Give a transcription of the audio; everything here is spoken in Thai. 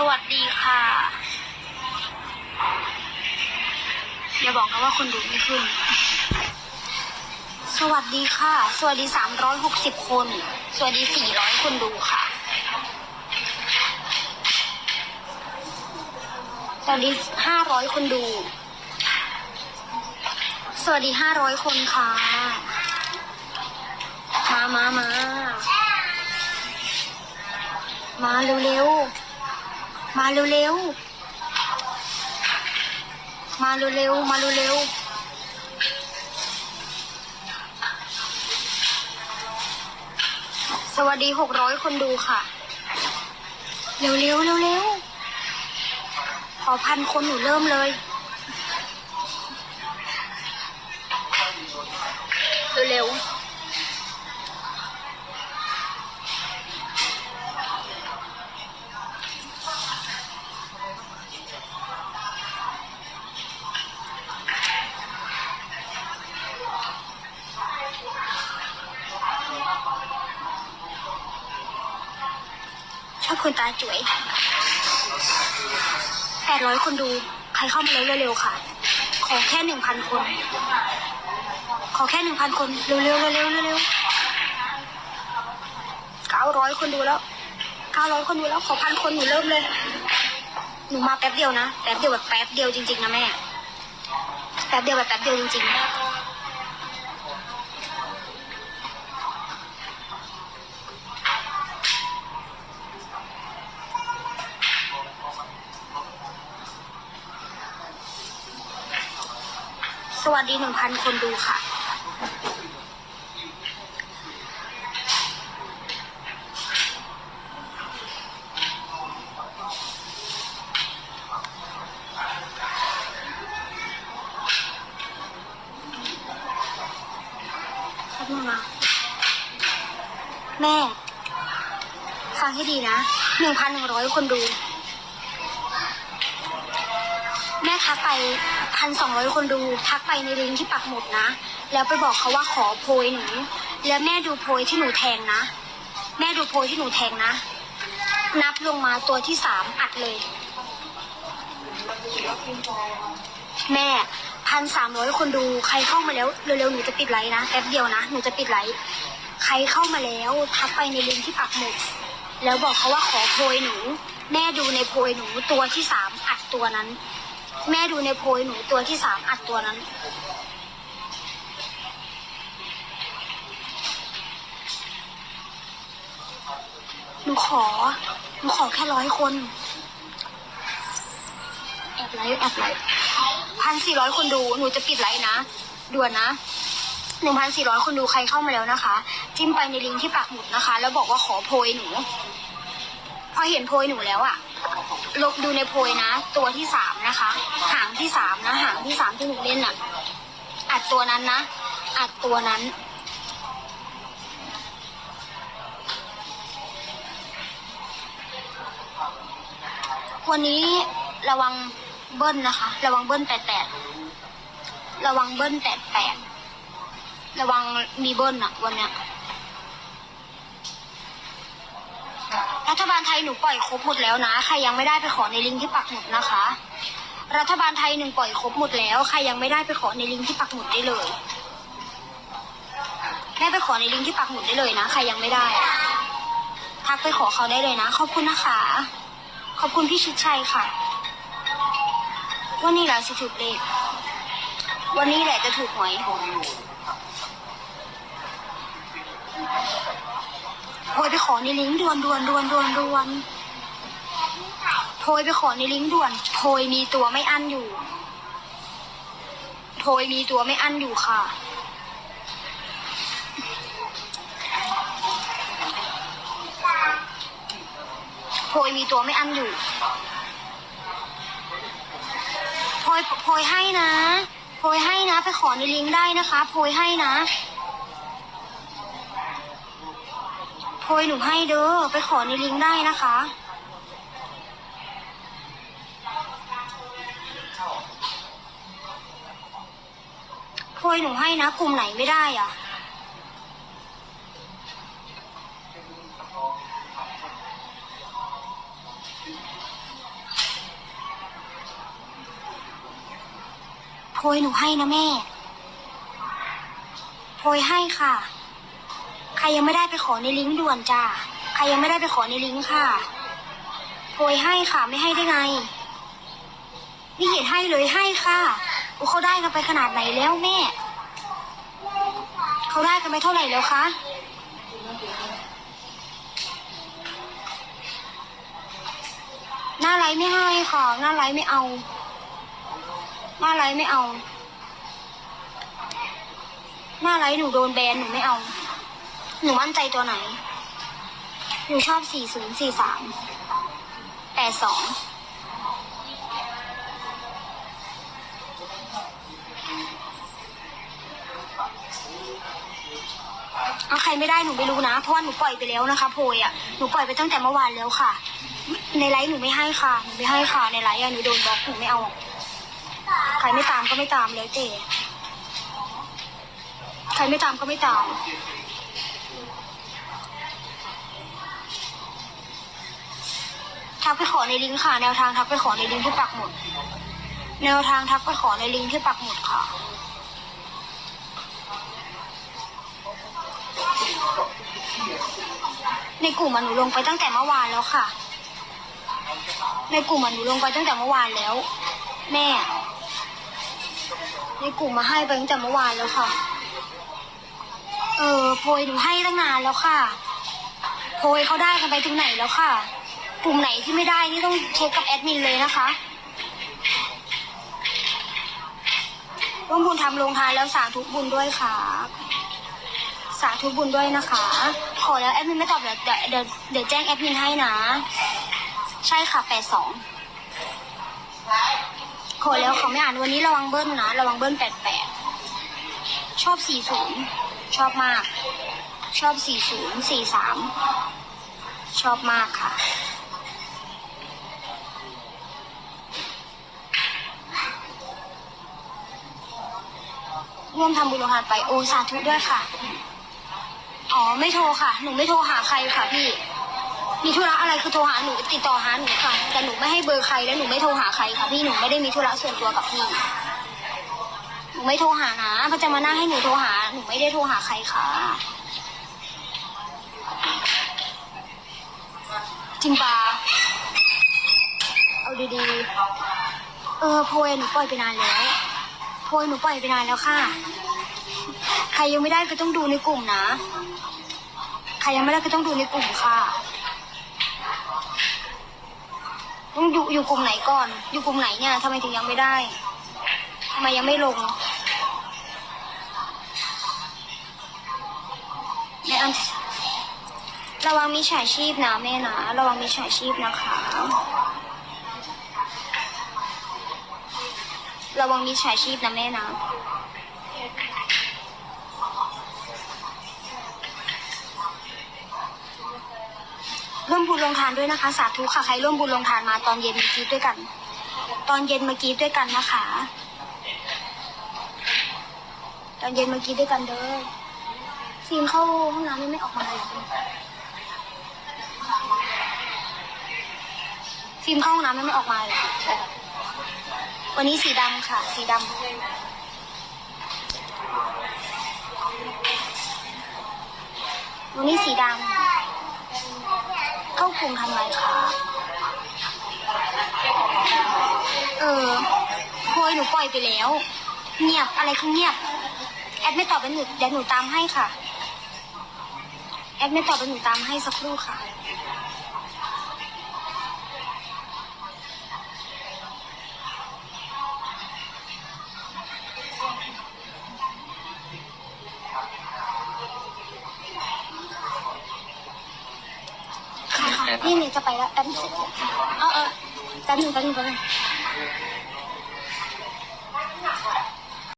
สวัสดีค่ะ อย่าบอกนะว่าคนดูไม่ขึ้น สวัสดีค่ะ สวัสดีสามร้อยหกสิบคน สวัสดีสี่ร้อยคนดูค่ะ สวัสดีห้าร้อยคนดู สวัสดีห้าร้อยคนค่ะ มามามา มาเร็วๆ มาเร็วๆ มาเร็วๆ มาเร็วๆสวัสดีหกร้อยคนดูค่ะ เร็วๆเร็วๆ ขอพันคนหนูเริ่มเลย ชอบคนตาจุ๋ยแปดร้อยคนดู ใครเข้ามาแล้วเร็วๆค่ะ ขอแค่หนึ่งพันคน ขอแค่หนึ่งพันคน เร็วๆเร็วๆเร็วๆเร็วเก้าร้อยคนดูแล้วเก้าร้อยคนดูแล้ว ขอพันคนหนูเริ่มเลย หนูมาแป๊บเดียวนะ แป๊บเดียวแบบแป๊บเดียวจริงๆนะแม่ แป๊บเดียวแบบแป๊บเดียวจริงๆ สวัสดีหนึ่งพันคนดูค่ะ ครับมึงนะแม่ ฟังให้ดีนะหนึ่งพันหนึ่งร้อยคนดู ทักไปพันสองร้อยคนดูทักไปในลิงก์ที่ปักหมุดนะ แล้วไปบอกเขาว่าขอโพยหนูแล้วแม่ดูโพยที่หนูแทงนะ แม่ดูโพยที่หนูแทงนะ นับลงมาตัวที่สามอัดเลย แม่พันสามร้อยคนดู ใครเข้ามาแล้วเร็วๆหนูจะปิดไลน์นะแป๊บเดียวนะหนูจะปิดไลน์ใครเข้ามาแล้วทักไปในลิงก์ที่ปักหมุดแล้วบอกเขาว่าขอโพยหนู แม่ดูในโพยหนูตัวที่สามอัดตัวนั้น แม่ดูในโพยหนูตัวที่สามอัดตัวนั้น หนูขอ หนูขอแค่ร้อยคน แอบไลฟ์แอบไลฟ์พันสี่ร้อยคนดู หนูจะปิดไลฟ์นะ ด่วนนะหนึ่งพันสี่ร้อยคนดูใครเข้ามาแล้วนะคะ จิ้มไปในลิงก์ที่ปักหมุดนะคะ แล้วบอกว่าขอโพยหนู พอเห็นโพยหนูแล้วอะลบดูในโพยนะ ตัวที่สามนะคะ หางที่สามนะ หางที่สามที่หนูเล่นอะอัดตัวนั้นนะ อัดตัวนั้น วันนี้ระวังเบิ้ลนะคะ ระวังเบิ้ลแปดแปดระวังเบิ้ลแปดแปดระวังมีเบิ้ลอะวันเนี้ย รัฐบาลไทยหนูปล่อยครบหมดแล้วนะ ใครยังไม่ได้ไปขอในลิงก์ที่ปักหมุดนะคะ รัฐบาลไทยหนึ่งปล่อยครบหมดแล้ว ใครยังไม่ได้ไปขอในลิงก์ที่ปักหมุดได้เลย ได้ไปขอในลิงก์ที่ปักหมุดได้เลยนะ ใครยังไม่ได้อะทักไปขอเขาได้เลยนะ ขอบคุณนะคะ ขอบคุณพี่ชิดชัยค่ะ วันนี้แหละสิถูกเลขวันนี้แหละจะถูกหวย โพยไปขอในลิงก์ด่วนด่วนด่วนด่วนด่วนโพยไปขอในลิงก์ด่วนโพยมีตัวไม่อั้นอยู่โพยมีตัวไม่อั้นอยู่ค่ะโพยมีตัวไม่อั้นอยู่โพยโพยให้นะโพยให้นะ ไปขอในลิงก์ได้นะคะโพยให้นะ โพยหนูให้เด้อไปขอในลิงก์ได้นะคะ โพยหนูให้นะ กลุ่มไหนไม่ได้อะโพยหนูให้นะแม่ โพยให้ค่ะ รยังไม่ได้ไปขอในลิงก์ด่วนจ้าใครยังไม่ได้ไปขอในลิงก์ค่ะโพยให้ค่ะไม่ให้ได้ไงนี่เห็นให้เลยให้ค่ะโอ้เขาได้กันไปขนาดไหนแล้วแม่ เขาได้กันไปเท่าไหร่แล้วคะหน้าไลฟ์ไม่ให้ค่ะหน้าไลฟ์ไม่เอาหน้าไลฟ์ไม่เอาหน้าไลฟ์หนูโดนแบนหนูไม่เอา หนูมั่นใจตัวไหน หนูชอบสี่ศูนย์สี่สามแปดสองเอาใครไม่ได้หนูไม่รู้นะ เพราะว่าหนูปล่อยไปแล้วนะคะโพยอะหนูปล่อยไปตั้งแต่เมื่อวานแล้วค่ะ ในไลฟ์หนูไม่ให้ค่ะหนูไม่ให้ค่ะ ในไลฟ์อะหนูโดนบล็อกหนูไม่เอา ใครไม่ตามก็ไม่ตามแล้วเจใครไม่ตามก็ไม่ตาม ทักไปขอในลิงก์ค่ะ แนวทางทักไปขอในลิงก์ที่ปักหมุด แนวทางทักไปขอในลิงก์ที่ปักหมุดค่ะ ในกลุ่มอะหนูลงไปตั้งแต่เมื่อวานแล้วค่ะ ในกลุ่มอะหนูลงไปตั้งแต่เมื่อวานแล้ว แม่ ในกลุ่มมาให้ไปตั้งแต่เมื่อวานแล้วค่ะ เออโพยหนูให้ตั้งนานแล้วค่ะ โพยเขาได้กันไปถึงไหนแล้วค่ะ กลุ่มไหนที่ไม่ได้นี่ต้องเช็คกับแอดมินเลยนะคะร่วมบุญทำโรงทานแล้วสาธุบุญด้วยค่ะสาธุบุญด้วยนะคะ ขอแล้วแอดมินไม่ตอบเดี๋ยวเดี๋ยวเดี๋ยวเดี๋ยวแจ้งแอดมินให้นะ ใช่ค่ะแปดสองขอแล้วเขาไม่อ่านวันนี้ระวังเบิ้ลนะ ระวังเบิ้ลแปดแปดชอบสี่ศูนย์ชอบมาก ชอบสี่ศูนย์สี่สามชอบมากค่ะ ร่วมทำบุญโรงทานไปโอสาธุด้วยค่ะ อ๋อไม่โทรค่ะ หนูไม่โทรหาใครค่ะพี่ มีธุระอะไรคือโทรหาหนูติดต่อหาหนูค่ะ แต่หนูไม่ให้เบอร์ใครและหนูไม่โทรหาใครค่ะพี่หนูไม่ได้มีธุระส่วนตัวกับพี่ หนูไม่โทรหานะเพราจะมานั่งให้หนูโทรหา หนูไม่ได้โทรหาใครค่ะ จริงปะเอาดีๆ เออโพยหนูปล่อยไปนานแล้ว โพยหนูปล่อยไปนานแล้วค่ะ ใครยังไม่ได้ก็ต้องดูในกลุ่มนะ ใครยังไม่ได้ก็ต้องดูในกลุ่มค่ะต้องอยู่อยู่กลุ่มไหนก่อน อยู่กลุ่มไหนเนี่ยทำไมถึงยังไม่ได้ทำไมยังไม่ลงแม่อันระวังมีฉาชีพนะแม่นะ ระวังมีฉาชีพนะคะ ระวังมีฉาชีพนะแม่นะร่วมบุญลงทานด้วยนะคะ สาธุค่ะใครร่วมบุญลงทานมาตอนเย็นเมื่อกี้ด้วยกัน ตอนเย็นเมื่อกี้ด้วยกันนะคะ ตอนเย็นเมื่อกี้ด้วยกันเด้อฟิล์มเข้าห้องน้ำยังไม่ออกมาเลยฟิล์มเข้าห้องน้ำยังไม่ออกมาเลย วันนี้สีดำค่ะ สีดำวันนี้สีดำเข้ากลุ่มทำไมคะ เออโพยหนูปล่อยไปแล้ว เงียบอะไรคือเงียบ แอดไม่ตอบเป็นหนูเดี๋ยวหนูตามให้ค่ะ แอดไม่ตอบเป็นหนูตามให้สักครู่ค่ะ ค่ะค่ะนี่เนี่ยจะไปแล้วแป๊บนึงเออเออแป๊บนึงแป๊บนึงแป๊บนึง